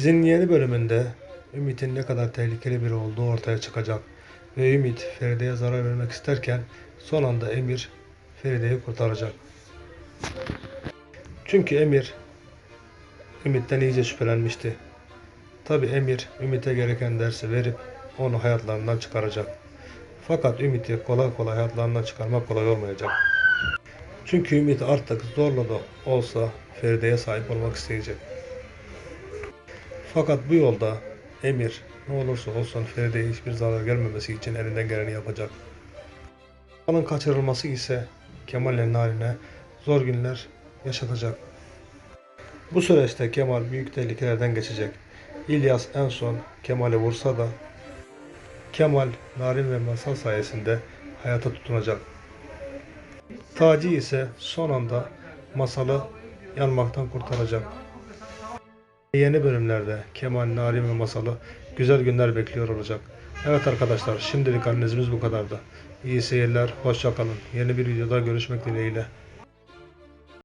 Dizinin yeni bölümünde Ümit'in ne kadar tehlikeli biri olduğu ortaya çıkacak. Ve Ümit Feride'ye zarar vermek isterken son anda Emir Feride'yi kurtaracak. Çünkü Emir Ümit'ten iyice şüphelenmişti. Tabi Emir Ümit'e gereken dersi verip onu hayatlarından çıkaracak. Fakat Ümit'i kolay kolay hayatlarından çıkarmak kolay olmayacak. Çünkü Ümit artık zorla da olsa Feride'ye sahip olmak isteyecek. Fakat bu yolda Emir ne olursa olsun Feride'ye hiçbir zarar gelmemesi için elinden geleni yapacak. Onun kaçırılması ise Kemal'le Narin'e zor günler yaşatacak. Bu süreçte Kemal büyük tehlikelerden geçecek. İlyas en son Kemal'i vursa da Kemal, Narin ve Masal sayesinde hayata tutunacak. Taci ise son anda Masal'ı yanmaktan kurtaracak. Yeni bölümlerde Kemal, Narin ve Masal'ı güzel günler bekliyor olacak. Evet arkadaşlar şimdilik analizimiz bu kadardı. İyi seyirler, hoşça kalın. Yeni bir videoda görüşmek dileğiyle.